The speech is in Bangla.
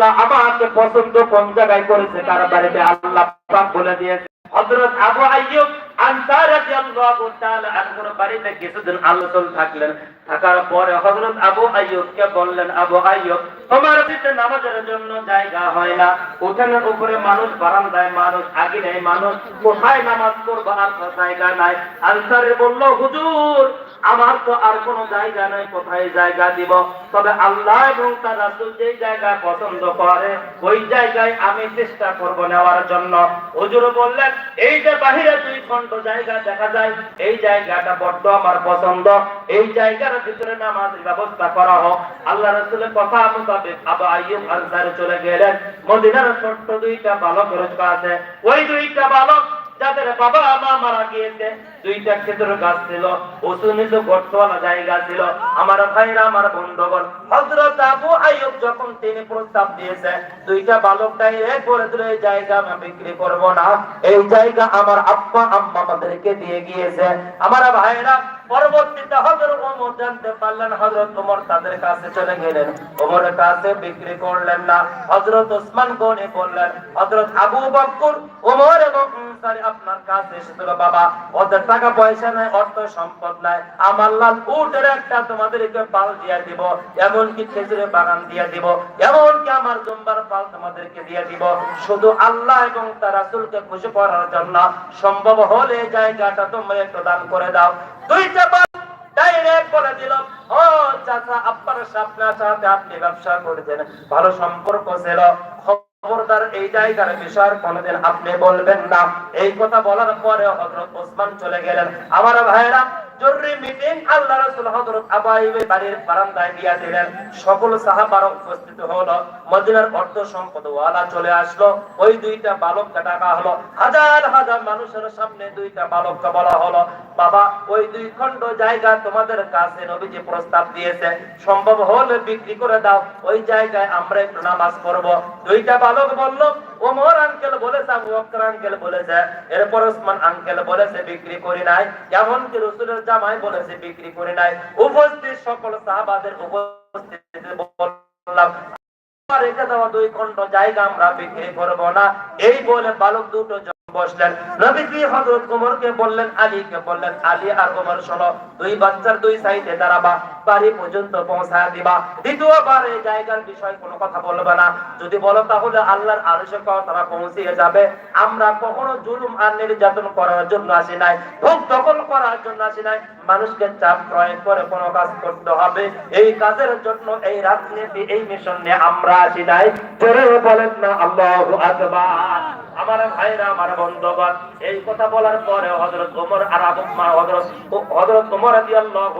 আল্লাহ আমাকে পছন্দ কোন জায়গায় করেছে কার বাড়িতে আল্লাহ বলে দিয়েছে। আবু বললেন নামাজের জন্য জায়গা হয় না। মানুষ, বারান্দায় মানুষ আগে নেই মানুষ। কোথায় নামাজ পড়ব আর জায়গা নাই? আনসারে বলল, হুজুর আমার তো আর কোনো জায়গা নাই, কোথায় জায়গা দিব? তবে আল্লাহ এবং তার রাসূল যেই জায়গা পছন্দ করে, ওই জায়গায় আমি চেষ্টা করব নেওয়ার জন্য। হুজুর বললেন, এই যে বাহিরে দুই খণ্ড জায়গা দেখা যায়, এই জায়গাটা বড্ড আমার পছন্দ। এই জায়গার ভিতরে নামাজের ব্যবস্থা করা হোক। আল্লাহ রাসূলের কথা মোতাবেক আবু আইয়ুব আনসারী চলে গেলেন। মদিনার ছোট্ট দুইটা বালকের কাছে ওই দুইটা বালক যাদের বাবা মা মারা গিয়েছে, দুইটা ক্ষেত্র গাছ ছিল গর্তওয়ালা জায়গা ছিল। আমার ভাইরা আমার হজরত আবু আয়ুব যখন তিনি প্রস্তাব দিয়েছে, দুইটা বালক এক করে দিল, এই জায়গা আমি বিক্রি করব না। এই জায়গা আমার আব্বা আম্মা আমাদেরকে দিয়ে গিয়েছে। আমার ভাইরা পরবর্তীতে হযরত ওমর জানতে পারলেন, হযরত ওমর তাদের কাছে চলে গেলেন। ওমরের কাছে বিক্রি করলেন না। হযরত ওসমান গনি বললেন, হযরত আবু বকর, ওমর এবং আপনার কাছে এসেছিল বাবা, ওদের টাকা পয়সা নাই, অর্থ সম্পদ নাই। আমার লাল উটের একটা তোমাদেরকে পাল দিয়ে দিব বাগান দিয়ে দিব আমার জম্বার পাল তোমাদেরকে দিয়ে দিব। শুধু আল্লাহ এবং তার খুশি করার জন্য সম্ভব হলে জায়গাটা তোমরা একটু দান করে দাও। দুইটা পাল ডাইরেক্ট বলে দিল, ও চাচা, আপনার আপনার সাথে আপনি ব্যবসা করেছেন। ভালো সম্পর্ক ছিল। খবরদার এই জায়গার বিষয় কোনদিন আপনি বলবেন না। এই কথা বলার পরে হজরত ওসমান চলে গেলেন। আমার ভাইরা মানুষের সামনে দুইটা বাবা, ওই দুই জায়গা তোমাদের কাছে নবীজি প্রস্তাব দিয়েছে। সম্ভব হলে বিক্রি করে দাও। ওই জায়গায় আমরা একটু নামাজ পড়ব। দুইটা বালক বলল ওমর আঙ্কেল বলেছে আবু বকর আঙ্কেল বলেছে, এরপর ওসমান আঙ্কেল বলেছে, বিক্রি করি নাই। এমনকি রসুলের জামাই বলেছে, বিক্রি করি নাই। উপস্থিত সকল সাহাবাদের উপস্থিত বললাম রেখে দেওয়া দুই খণ্ড জায়গা আমরা বিক্রি করব না। এই বলে বালক দুটো বসলেন। নবীজি হযরত ওমরকে বললেন, আলীকে বললেন, আলী আর ওমর শোনো, দুই বাচ্চার দুই সাইডে দাঁড়াবা, বাড়ি পর্যন্ত পৌঁছায় দিবা। দ্বিতীয়বার এই জায়গার বিষয় কোনো কথা বলবে না। যদি বলো তাহলে আল্লাহর আরশে তারা পৌঁছিয়ে যাবে। আমরা কখনো জুলুম আর নির্যাতন করার জন্য আসি নাই, ভোগ দখল করার জন্য আসি নাই। মানুষকে চাপ প্রয়োগ করে কোনো কাজ করতে হবে। এই কাজের জন্য এই রাজনীতি, এই মিশন নিয়ে আমরা আসি নাই। জোরে বলেন না, আল্লাহু আকবার। আমার ভাইরা, আমার বন্ধবান এই কথা বলার পরে হজরত ওমর আর আবু হজরত হজরত ওমর রাদিয়াল্লাহু